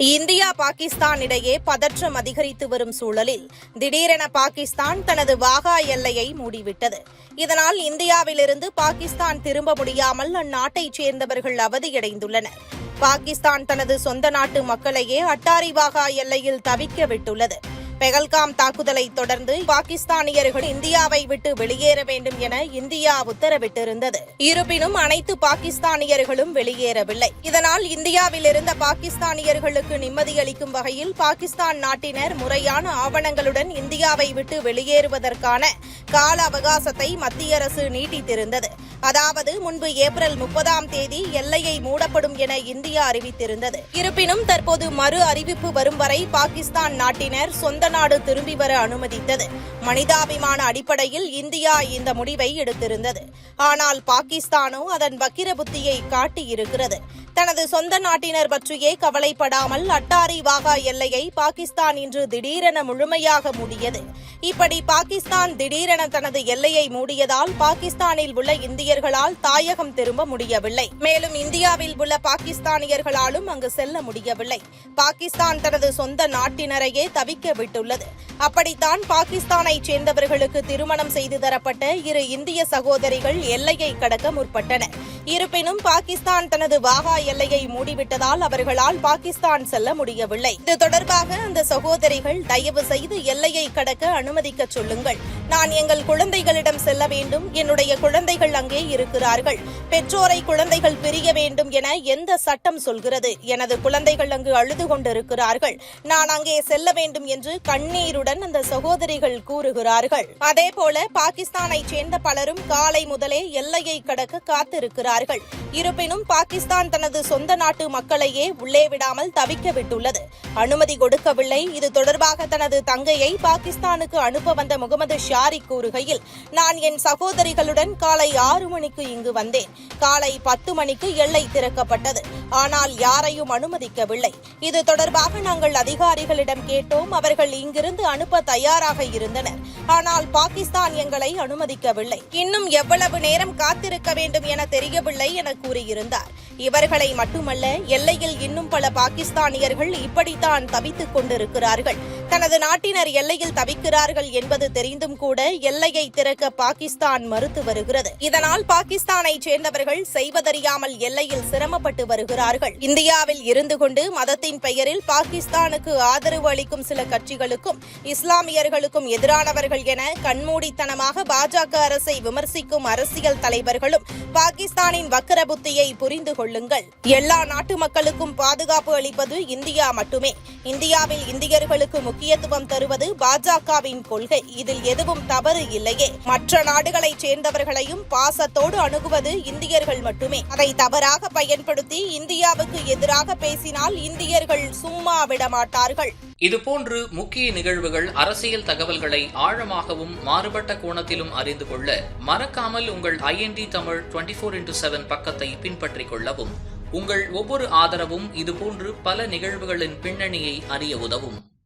India Pakistan இடையே பதற்றம் அதிகரித்து வரும் சூழலில் திடீரென பாகிஸ்தான் தனது வாகா எல்லையை மூடிவிட்டது. இதனால் இந்தியாவிலிருந்து பாகிஸ்தான் திரும்ப முடியாமல் அந்நாட்டைச் சேர்ந்தவர்கள் அவதியடைந்துள்ளனர். பாகிஸ்தான் தனது சொந்த நாட்டு மக்களையே அட்டாரி வாகா எல்லையில் தவிக்க விட்டுள்ளது. பெகல்காம் தாக்குதலை தொடர்ந்து பாகிஸ்தானியர்கள் இந்தியாவை விட்டு வெளியேற வேண்டும் என இந்தியா உத்தரவிட்டிருந்தது. இருப்பினும் அனைத்து பாகிஸ்தானியர்களும் வெளியேறவில்லை. இதனால் இந்தியாவில் இருந்த பாகிஸ்தானியர்களுக்கு நிம்மதியளிக்கும் வகையில் பாகிஸ்தான் நாட்டினர் முறையான ஆவணங்களுடன் இந்தியாவை விட்டு வெளியேறுவதற்கான கால அவகாசத்தை மத்திய அரசு நீட்டித்திருந்தது. அதாவது முன்பு ஏப்ரல் முப்பதாம் தேதி எல்லையை மூடப்படும் என இந்தியா அறிவித்திருந்தது. இருப்பினும் தற்போது மறு அறிவிப்பு வரும் வரை பாகிஸ்தான் நாட்டினர் சொந்த நாடு திரும்பி வர அனுமதித்தது. மனிதாபிமான அடிப்படையில் இந்தியா இந்த முடிவை எடுத்திருந்தது. ஆனால் பாகிஸ்தானோ அதன் வக்கிர புத்தியை காட்டியிருக்கிறது. தனது சொந்த நாட்டினர் பற்றியே கவலைப்படாமல் அட்டாரி வாகா எல்லையை பாகிஸ்தான் இன்று திடீரென முழுமையாக மூடியது. இப்படி பாகிஸ்தான் திடீரென தனது எல்லையை மூடியதால் பாகிஸ்தானில் உள்ள இந்தியர்களால் தாயகம் திரும்ப முடியவில்லை. மேலும் இந்தியாவில் உள்ள பாகிஸ்தானியர்களாலும் அங்கு செல்ல முடியவில்லை. பாகிஸ்தான் தனது சொந்த நாட்டினரையே தவிக்க விட்டுள்ளது. அப்படித்தான் பாகிஸ்தானைச் சேர்ந்தவர்களுக்கு திருமணம் செய்து தரப்பட்ட இரு இந்திய சகோதரிகள் எல்லையை கடக்க முற்பட்டனர். இருப்பினும் பாகிஸ்தான் தனது வாகா எல்லையை மூடிவிட்டதால் அவர்களால் பாகிஸ்தான் செல்ல முடியவில்லை. இது தொடர்பாக அந்த சகோதரிகள் தயவு செய்து எல்லையை கடக்க அனுமதிக்க சொல்லுங்கள். நான் எங்கள் குழந்தைகளிடம் செல்ல வேண்டும். என்னுடைய குழந்தைகள் அங்கே இருக்கிறார்கள். பெற்றோரை குழந்தைகள் பிரிய வேண்டும் என எந்த சட்டம் சொல்கிறது? எனது குழந்தைகள் அங்கு அழுது கொண்டிருக்கிறார்கள். நான் அங்கே செல்ல வேண்டும் என்று கண்ணீருடன் அந்த சகோதரிகள் கூறுகிறார்கள். அதேபோல பாகிஸ்தானைச் சேர்ந்த பலரும் காலை முதலே எல்லையை கடக்க காத்திருக்கிறார்கள் இருப்பினும் பாகிஸ்தான் தனது சொந்த நாட்டு மக்களையே உள்ளே விடாமல் தவிக்க விட்டுள்ளது. அனுமதி கொடுக்கவில்லை. இது தொடர்பாக தனது தங்கையை பாகிஸ்தானுக்கு அனுப்ப வந்த முகமது ஷாரி கூறுகையில் நான் என் சகோதரிகளுடன் காலை ஆறு மணிக்கு இங்கு வந்தேன். காலை பத்து மணிக்கு எல்லை திறக்கப்பட்டது. ஆனால் யாரையும் அனுமதிக்கவில்லை. இது தொடர்பாக நாங்கள் அதிகாரிகளிடம் கேட்டோம். அவர்கள் இங்கிருந்து அனுப்ப தயாராக இருந்தனர். ஆனால் பாகிஸ்தான் எங்களை அனுமதிக்கவில்லை. இன்னும் எவ்வளவு நேரம் காத்திருக்க வேண்டும் என தெரியவில்லை என கூறியிருந்தார். இவர்களை மட்டுமல்ல எல்லையில் இன்னும் பல பாகிஸ்தானியர்கள் இப்படித்தான் தவித்துக் கொண்டிருக்கிறார்கள். தனது நாட்டினர் எல்லையில் தவிக்கிறார்கள் என்பது தெரிந்தும் கூட எல்லையை திறக்க பாகிஸ்தான் மறுத்து வருகிறது. இதனால் பாகிஸ்தானை சேர்ந்தவர்கள் செய்வதறியாமல் எல்லையில் சிரமப்பட்டு வருகிறார்கள். இந்தியாவில் இருந்து கொண்டு மதத்தின் பெயரில் பாகிஸ்தானுக்கு ஆதரவு அளிக்கும் சில கட்சிகளுக்கும் இஸ்லாமியர்களுக்கும் எதிரானவர்கள் என கண்மூடித்தனமாக பாஜக அரசை விமர்சிக்கும் அரசியல் தலைவர்களும் பாகிஸ்தானின் வக்கர புத்தியை புரிந்து கொள்ளுங்கள். எல்லா நாட்டு மக்களுக்கும் பாதுகாப்பு அளிப்பது இந்தியா மட்டுமே. இந்தியாவில் இந்தியர்களுக்கு முக்கிய முக்கியத்துவம் தருவது பாஜகவின் கொள்கை. இதில் எதுவும் தவறு இல்லையே. மற்ற நாடுகளைச் சேர்ந்தவர்களையும் பாசத்தோடு அணுகுவது இந்தியர்கள் மட்டுமே. அதை தவறாக பயன்படுத்தி இந்தியாவுக்கு எதிராக பேசினால் இந்தியர்கள் சும்மா விடமாட்டார்கள் இதுபோன்று முக்கிய நிகழ்வுகள் அரசியல் தகவல்களை ஆழமாகவும் மாறுபட்ட கோணத்திலும் அறிந்து கொள்ள மறக்காமல் உங்கள் IND Tamil twenty four into seven பக்கத்தை பின்பற்றிக் கொள்ளவும். உங்கள் ஒவ்வொரு ஆதரவும் இதுபோன்று பல நிகழ்வுகளின் பின்னணியை அறிய உதவும்.